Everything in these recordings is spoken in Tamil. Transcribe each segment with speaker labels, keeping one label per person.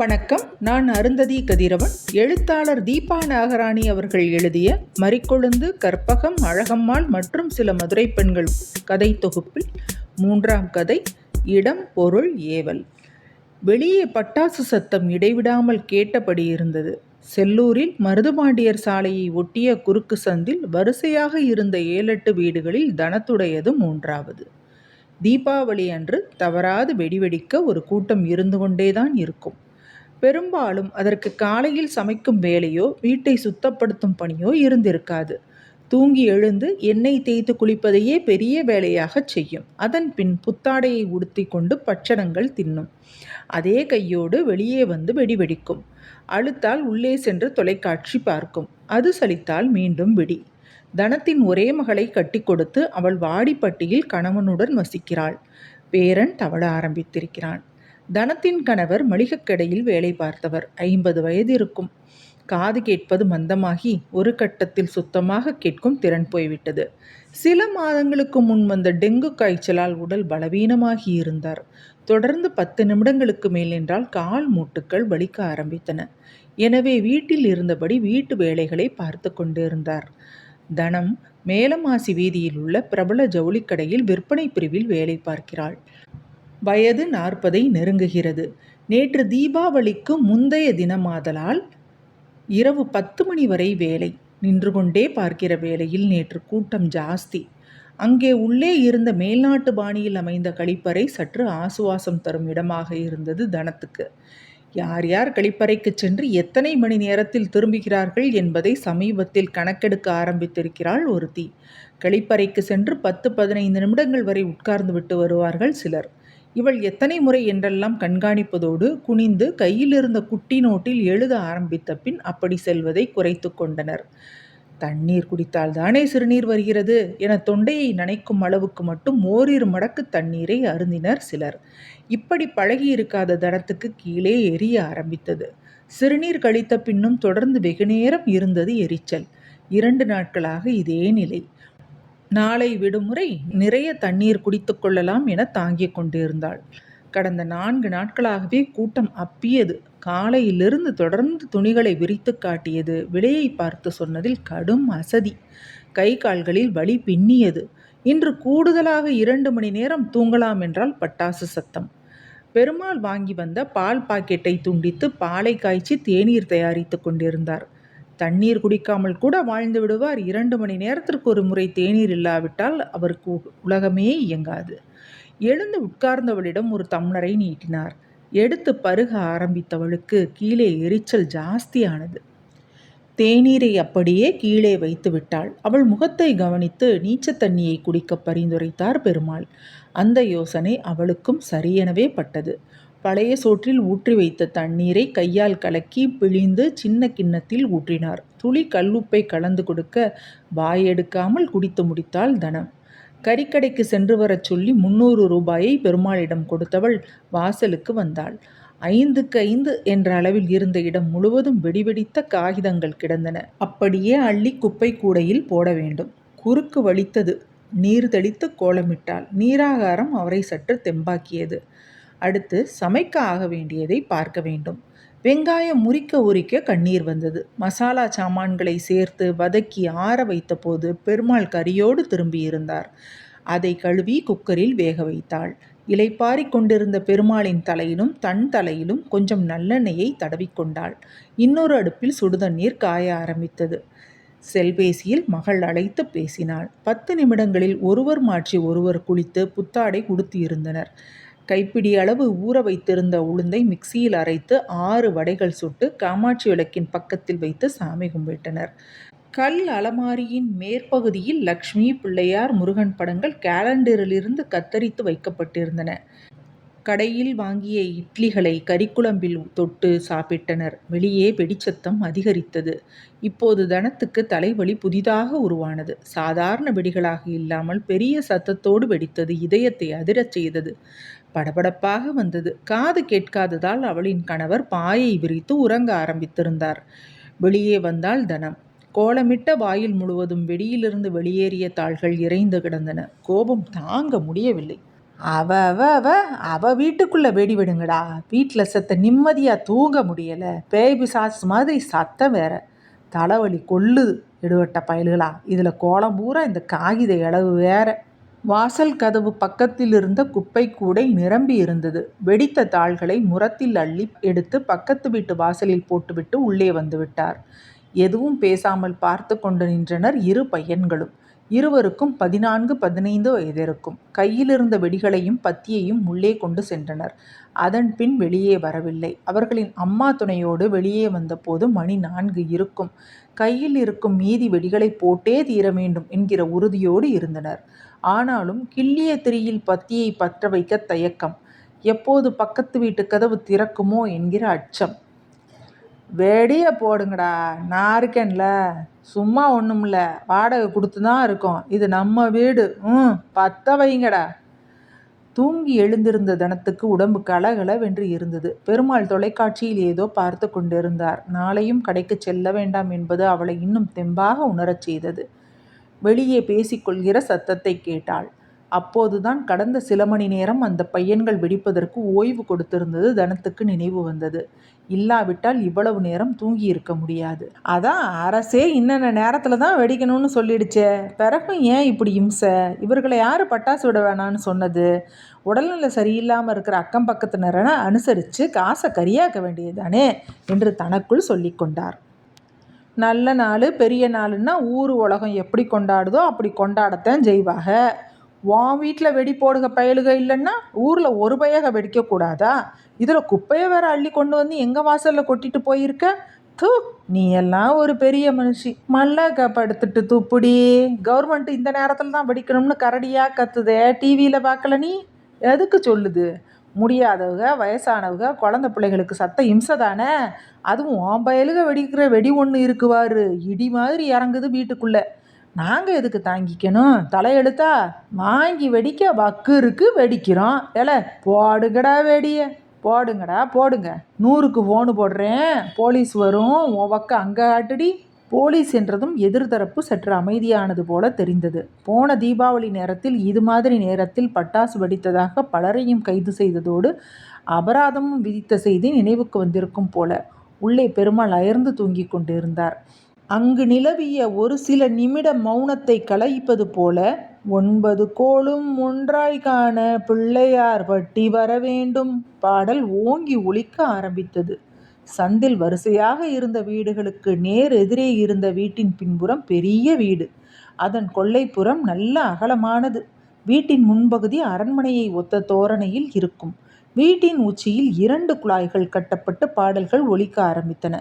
Speaker 1: வணக்கம். நான் அருந்ததி கதிரவன். எழுத்தாளர் தீபா நாகராணி அவர்கள் எழுதிய மறிக்கொழுந்து கற்பகம் அழகம்மாள் மற்றும் சில மதுரை பெண்கள் கதை தொகுப்பில் மூன்றாம் கதை இடம் பொருள் ஏவல். வெளியே பட்டாசு சத்தம் இடைவிடாமல் கேட்டபடி இருந்தது. செல்லூரில் மருதுபாண்டியர் சாலையை ஒட்டிய குறுக்கு சந்தில் வரிசையாக இருந்த ஏழெட்டு வீடுகளில் தனத்துடையது மூன்றாவது. தீபாவளி அன்று தவறாது வெடிவெடிக்க ஒரு கூட்டம் இருந்து கொண்டேதான் இருக்கும். பெரும்பாலும் அதற்கு காலையில் சமைக்கும் வேலையோ வீட்டை சுத்தப்படுத்தும் பணியோ இருந்திருக்காது. தூங்கி எழுந்து எண்ணெய் தேய்த்து குளிப்பதையே பெரிய வேலையாகச் செய்யும். அதன் பின் புத்தாடையை உடுத்தி கொண்டு பட்சணங்கள் தின்னும். அதே கையோடு வெளியே வந்து வெடி வெடிக்கும். அழுத்தால் உள்ளே சென்று தொலைக்காட்சி பார்க்கும். அது சலித்தால் மீண்டும் வெடி. தனத்தின் ஒரே மகளை கட்டி கொடுத்து அவள் வாடிப்பட்டியில் கணவனுடன் வசிக்கிறாள். பேரன் தவழ ஆரம்பித்திருக்கிறான். தனத்தின் கணவர் மளிகைக்கடையில் வேலை பார்த்தவர். ஐம்பது வயது இருக்கும். காது கேட்பது மந்தமாகி ஒரு கட்டத்தில் சுத்தமாக கேட்கும் திறன் போய்விட்டது. சில மாதங்களுக்கு முன் வந்த டெங்கு காய்ச்சலால் உடல் பலவீனமாகி இருந்தார். தொடர்ந்து பத்து நிமிடங்களுக்கு மேல் என்றால் கால் மூட்டுக்கள் வலிக்க ஆரம்பித்தன. எனவே வீட்டில் இருந்தபடி வீட்டு வேலைகளை பார்த்து கொண்டிருந்தார். தனம் மேலமாசி வீதியில் உள்ள பிரபல ஜவுளிக்கடையில் விற்பனை பிரிவில் வேலை பார்க்கிறாள். வயது நாற்பதை நெருங்குகிறது. நேற்று தீபாவளிக்கு முந்தைய தினமாதலால் இரவு பத்து மணி வரை வேலை. நின்று கொண்டே பார்க்கிற வேளையில் நேற்று கூட்டம் ஜாஸ்தி. அங்கே உள்ளே இருந்த மேல்நாட்டு பாணியில் அமைந்த கழிப்பறை சற்று ஆசுவாசம் தரும் இடமாக இருந்தது தனத்துக்கு. யார் யார் கழிப்பறைக்கு சென்று எத்தனை மணி நேரத்தில் திரும்புகிறார்கள் என்பதை சமீபத்தில் கணக்கெடுக்க ஆரம்பித்திருக்கிறாள் ஒருத்தி. கழிப்பறைக்கு சென்று பத்து பதினைந்து நிமிடங்கள் வரை உட்கார்ந்து விட்டு வருவார்கள் சிலர். இவள் எத்தனை முறை என்றெல்லாம் கண்காணிப்பதோடு குனிந்து கையில் இருந்த குட்டி நோட்டில் எழுத ஆரம்பித்த பின் அப்படி செல்வதை குறைத்து கொண்டனர். தண்ணீர் குடித்தால் தானே சிறுநீர் வருகிறது என தொண்டையை நனைக்கும் அளவுக்கு மட்டும் ஓரிரு மடக்கு தண்ணீரை அருந்தினர் சிலர். இப்படி பழகி இருக்காத தனத்துக்கு கீழே எரிய ஆரம்பித்தது. சிறுநீர் கழித்த பின்னும் தொடர்ந்து வெகுநேரம் இருந்தது எரிச்சல். இரண்டு நாட்களாக இதே நிலை. நாளை விடுமுறை நிறைய தண்ணீர் குடித்து கொள்ளலாம் என தாங்கிக் கொண்டிருந்தாள். கடந்த நான்கு நாட்களாகவே கூட்டம் அப்பியது. காலையிலிருந்து தொடர்ந்து துணிகளை விரித்து காட்டியது. விலையை பார்த்து சொன்னதில் கடும் அசதி. கை கால்களில் வலி பின்னியது. இன்று கூடுதலாக இரண்டு மணி நேரம் தூங்கலாம் என்றால் பட்டாசு சத்தம். பெருமாள் வாங்கி வந்த பால் பாக்கெட்டை துண்டித்து பாலை காய்ச்சி தேநீர் தயாரித்து கொண்டிருந்தார். தண்ணீர் குடிக்காமல் கூட வாழ்ந்து விடுவார். இரண்டு மணி நேரத்திற்கு ஒரு முறை தேநீர் இல்லாவிட்டால் அவருக்கு உலகமே இயங்காது. எழுந்து உட்கார்ந்தவளிடம் ஒரு தம்ளரை நீட்டினார். எடுத்து பருக ஆரம்பித்தவளுக்கு கீழே எரிச்சல் ஜாஸ்தியானது. தேநீரை அப்படியே கீழே வைத்து விட்டாள். அவள் முகத்தை கவனித்து நீச்ச தண்ணியை குடிக்க பரிந்துரைத்தார் பெருமாள். அந்த யோசனை அவளுக்கும் சரியெனவே பட்டது. பழைய சோற்றில் ஊற்றி வைத்த தண்ணீரை கையால் கலக்கி பிழிந்து சின்ன கிண்ணத்தில் ஊற்றினார். துளி கல்லுப்பை கலந்து கொடுக்க வாயெடுக்காமல் குடித்து முடித்தாள் தனம். கறிக்கடைக்கு சென்று வரச் சொல்லி முன்னூறு ரூபாயை பெருமாளிடம் கொடுத்தவள் வாசலுக்கு வந்தாள். ஐந்துக்கு ஐந்து என்ற அளவில் இருந்த இடம் முழுவதும் வெடிவெடித்த காகிதங்கள் கிடந்தன. அப்படியே அள்ளி குப்பை கூடையில் போட வேண்டும். குறுக்கு வலித்தது. நீர் தெளித்து கோலமிட்டாள். நீராகாரம் அவரை சற்று தெம்பாக்கியது. அடுத்து சமைக்க ஆக வேண்டியதை பார்க்க வேண்டும். வெங்காயம் முறிக்க உரிக்க கண்ணீர் வந்தது. மசாலா சாமான்களை சேர்த்து வதக்கி ஆற வைத்த போது பெருமாள் கரியோடு திரும்பியிருந்தார். அதை கழுவி குக்கரில் வேக வைத்தாள். இலைப்பாரி கொண்டிருந்த பெருமாளின் தலையிலும் தன் தலையிலும் கொஞ்சம் நல்லெண்ணெயை தடவிக்கொண்டாள் இன்னொரு அடுப்பில் சுடுதண்ணீர் காய ஆரம்பித்தது. செல்பேசியில் மகள் அழைத்து பேசினாள். பத்து நிமிடங்களில் ஒருவர் மாற்றி ஒருவர் குளித்து புத்தாடை உடுத்தியிருந்தனர். கைப்பிடி அளவு ஊற வைத்திருந்த உளுந்தை மிக்சியில் அரைத்து ஆறு வடைகள் சுட்டு காமாட்சி விளக்கின் பக்கத்தில் வைத்து சாமி கும்பிட்டனர். கல் அலமாரியின் மேற்பகுதியில் லக்ஷ்மி பிள்ளையார் முருகன் படங்கள் கேலண்டரிலிருந்து கத்தரித்து வைக்கப்பட்டிருந்தன. கடையில் வாங்கிய இட்லிகளை கறிக்குழம்பில் தொட்டு சாப்பிட்டனர். வெளியே வெடிச்சத்தம் அதிகரித்தது. இப்போது தனத்துக்கு தலைவலி புதிதாக உருவானது. சாதாரண வெடிகளாக இல்லாமல் பெரிய சத்தத்தோடு வெடித்தது இதயத்தை அதிரச் செய்தது. படபடப்பாக வந்தது. காது கேட்காததால் அவளின் கணவர் பாயை விரித்து உறங்க ஆரம்பித்திருந்தார். வெளியே வந்தால் தனம். கோலமிட்ட வாயில் முழுவதும் வெடியிலிருந்து வெளியேறிய தாள்கள் இறைந்து கிடந்தன. கோபம் தாங்க முடியவில்லை. அவ அவ அவ அவ வீட்டுக்குள்ள வெடி விடுங்கடா. வீட்டில் செத்த நிம்மதியாக தூங்க முடியலை. பேய் சாஸ் மாதிரி சத்தம் வேற. தலைவலி கொள்ளுது. எடுவட்ட பயல்களா. இதில் கோலம் பூரா இந்த காகித இளவு வேற. வாசல் கதவு பக்கத்தில் இருந்த குப்பை கூடை நிரம்பி இருந்தது. வெடித்த தாள்களை முரத்தில் அள்ளி எடுத்து பக்கத்து வீட்டு வாசலில் போட்டுவிட்டு உள்ளே வந்துவிட்டார் எதுவும் பேசாமல் பார்த்து கொண்டு நின்றனர் இரு பையன்களும். இருவருக்கும் பதினான்கு பதினைந்து வயதிருக்கும். கையிலிருந்த வெடிகளையும் பத்தியையும் உள்ளே கொண்டு சென்றனர். அதன் பின் வெளியே வரவில்லை. அவர்களின் அம்மா துணையோடு வெளியே வந்தபோது மணி நான்கு இருக்கும். கையில் இருக்கும் மீதி வெடிகளை போட்டே தீர வேண்டும் என்கிற உறுதியோடு இருந்தனர். ஆனாலும் கிள்ளிய திரியில் பத்தியை பற்ற வைக்க தயக்கம். எப்போது பக்கத்து வீட்டு கதவு திறக்குமோ என்கிற அச்சம். வெடியை போடுங்கடா. நான் இருக்கேன்ல. சும்மா ஒன்றும்ல வாடகை கொடுத்து தான் இருக்கோம். இது நம்ம வீடு. ம் பத்த வைங்கடா. தூங்கி எழுந்திருந்த தனத்துக்கு உடம்பு கலகலவென்று இருந்தது. பெருமாள் தொலைக்காட்சியில் ஏதோ பார்த்து கொண்டிருந்தார். நாளையும் கடைக்கு செல்ல வேண்டாம் என்பது அவளை இன்னும் தெம்பாக உணரச் செய்தது. வெளியே பேசிக்கொள்கிற சத்தத்தை கேட்டாள். அப்போதுதான் கடந்த சில மணி நேரம் அந்த பையன்கள் வெடிப்பதற்கு ஓய்வு கொடுத்திருந்தது தனத்துக்கு நினைவு வந்தது. இல்லாவிட்டால் இவ்வளவு நேரம் தூங்கி இருக்க முடியாது. அதான் அரசே இன்னென்ன நேரத்தில் தான் வெடிக்கணும்னு சொல்லிடுச்சே. பிறகும் ஏன் இப்படி இம்சை? இவர்களை யார் பட்டாசு விட வேணான்னு சொன்னது? உடல்நிலை சரியில்லாமல் இருக்கிற அக்கம் பக்கத்தினரனை அனுசரித்து காசை கரியாக்க வேண்டியதுதானே? என்று தனக்குள் சொல்லி கொண்டார். நல்ல நாள் பெரிய நாளுன்னா ஊர் உலகம் எப்படி கொண்டாடுதோ அப்படி கொண்டாடத்தான் ஜெய்வாக உன் வீட்டில் வெடி போடுக பயலுக இல்லைன்னா ஊரில் ஒரு பயக வெடிக்கக்கூடாதா? இதில் குப்பையை வேற அள்ளி கொண்டு வந்து எங்கள் வாசலில் கொட்டிட்டு போயிருக்க? தூ நீ எல்லாம் ஒரு பெரிய மனுஷி. மல்லாக்க படுத்துட்டு துப்புடி. கவர்மெண்ட் இந்த நேரத்தில் தான் வெடிக்கணும்னு கரடியாக கத்துதே டிவியில் பார்க்கல நீ? எதுக்கு சொல்லுது? முடியாதவங்க வயசானவங்க குழந்த பிள்ளைகளுக்கு சத்த இம்சை தானே? அதுவும் உன் பயலுக வெடிக்கிற வெடி ஒன்று இருக்குவாரு இடி மாதிரி இறங்குது வீட்டுக்குள்ளே. நாங்கள் எதுக்கு தாங்கிக்கணும்? தலையெழுத்தா? வாங்கி வெடிக்க வக்கு இருக்கு வெடிக்கிறோம். எல போடுங்கடா வெடிய. போடுங்கடா போடுங்க. நூறுக்கு ஃபோனு போடுறேன். போலீஸ் வரும். உன் வக்க அங்கே ஆட்டுடி. போலீஸ் என்றதும் எதிர்தரப்பு சற்று அமைதியானது போல தெரிந்தது. போன தீபாவளி நேரத்தில் இது மாதிரி நேரத்தில் பட்டாசு வெடித்ததாக பலரையும் கைது செய்ததோடு அபராதமும் விதித்த செய்தி நினைவுக்கு வந்திருக்கும் போல. உள்ளே பெருமாள் அயர்ந்து தூங்கிக் கொண்டிருந்தார். அங்கு நிலவிய ஒரு சில நிமிட மௌனத்தை கலைப்பது போல ஒன்பது கோளும் ஒன்றாய் காண பிள்ளையார் பட்டி வரவேண்டும் பாடல் ஓங்கி ஒலிக்க ஆரம்பித்தது. சந்தில் வரிசையாக இருந்த வீடுகளுக்கு நேர் எதிரே இருந்த வீட்டின் பின்புறம் பெரிய வீடு. அதன் கொல்லைப்புறம் நல்ல அகலமானது. வீட்டின் முன்பகுதி அரண்மனையை ஒத்த தோரணையில் இருக்கும். வீட்டின் உச்சியில் இரண்டு குழாய்கள் கட்டப்பட்டு பாடல்கள் ஒலிக்க ஆரம்பித்தன.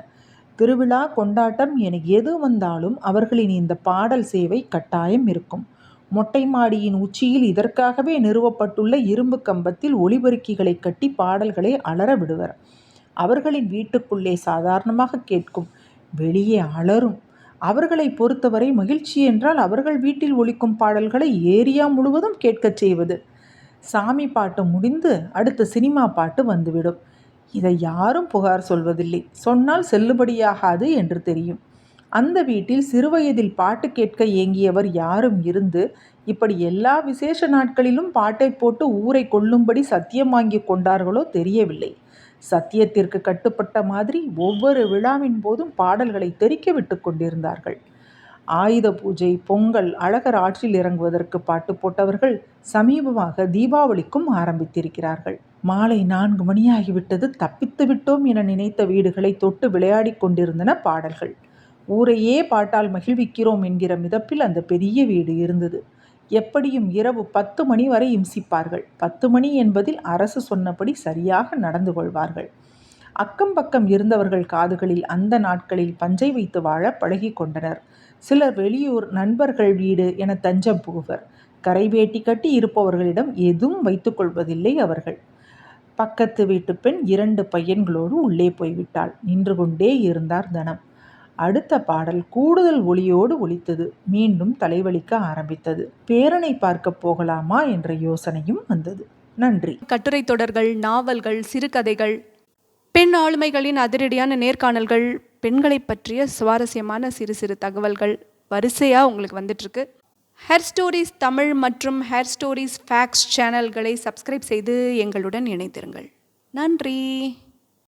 Speaker 1: திருவிழா கொண்டாட்டம் என எது வந்தாலும் அவர்களின் இந்த பாடல் சேவை கட்டாயம் இருக்கும். மொட்டை மாடியின் உச்சியில் இதற்காகவே நிறுவப்பட்டுள்ள இரும்பு கம்பத்தில் ஒளிபெருக்கிகளை கட்டி பாடல்களை அலற விடுவர். அவர்களின் வீட்டுக்குள்ளே சாதாரணமாக கேட்கும் வெளியே அலரும். அவர்களை பொறுத்தவரை மகிழ்ச்சி என்றால் அவர்கள் வீட்டில் ஒலிக்கும் பாடல்களை ஏரியா முழுவதும் கேட்கச் செய்வது. சாமி பாட்டு முடிந்து அடுத்த சினிமா பாட்டு வந்துவிடும். இதை யாரும் புகார் சொல்வதில்லை. சொன்னால் செல்லுபடியாகாது என்று தெரியும். அந்த வீட்டில் சிறுவயதில் பாட்டு கேட்க ஏங்கியவர் யாரும் இருந்து இப்படி எல்லா விசேஷ நாட்களிலும் பாட்டை போட்டு ஊரை கொள்ளும்படி சத்தியம் வாங்கி கொண்டார்களோ தெரியவில்லை. சத்தியத்திற்கு கட்டுப்பட்ட மாதிரி ஒவ்வொரு விழாவின் போதும் பாடல்களை தெரிக்க விட்டு கொண்டிருந்தார்கள். ஆயுத பூஜை பொங்கல் அழகர் ஆற்றில் இறங்குவதற்கு பாட்டு போட்டவர்கள் சமீபமாக தீபாவளிக்கும் ஆரம்பித்திருக்கிறார்கள். மாலை நான்கு மணியாகிவிட்டது தப்பித்து விட்டோம் என நினைத்த வீடுகளை தொட்டு விளையாடி கொண்டிருந்தன பாடல்கள். ஊரையே பாட்டால் மகிழ்விக்கிறோம் என்கிற மிதப்பில் அந்த பெரிய வீடு இருந்தது. எப்படியும் இரவு பத்து மணி வரை இம்சிப்பார்கள். பத்து மணி என்பதில் அரசு சொன்னபடி சரியாக நடந்து கொள்வார்கள். அக்கம் பக்கம் இருந்தவர்கள் காதுகளில் அந்த நாட்களில் பஞ்சை வைத்து வாழ பழகி கொண்டனர். சிலர் வெளியூர் நண்பர்கள் வீடு என தஞ்சம் புகுவர். கரை வேட்டி கட்டி இருப்பவர்களிடம் எதுவும் வைத்துக்கொள்வதில்லை அவர்கள். பக்கத்து வீட்டு பெண் இரண்டு பையன்களோடு உள்ளே போய்விட்டாள். நின்று கொண்டே இருந்தார் தனம். அடுத்த பாடல் கூடுதல் ஒளியோடு ஒலித்தது. மீண்டும் தலைவலிக்க ஆரம்பித்தது. பேரனை பார்க்க போகலாமா என்ற யோசனையும் வந்தது. நன்றி.
Speaker 2: கட்டுரை தொடர்கள் நாவல்கள் சிறுகதைகள் பெண் ஆளுமைகளின் அதிரடியான நேர்காணல்கள் பெண்களை பற்றிய சுவாரஸ்யமான சிறு சிறு தகவல்கள் வரிசையாக உங்களுக்கு வந்துட்டுருக்கு. ஹேர் ஸ்டோரிஸ் தமிழ் மற்றும் ஹேர் ஸ்டோரிஸ் ஃபேக்ஸ் சேனல்களை சப்ஸ்கிரைப் செய்து எங்களுடன் இணைத்திருங்கள் நன்றி.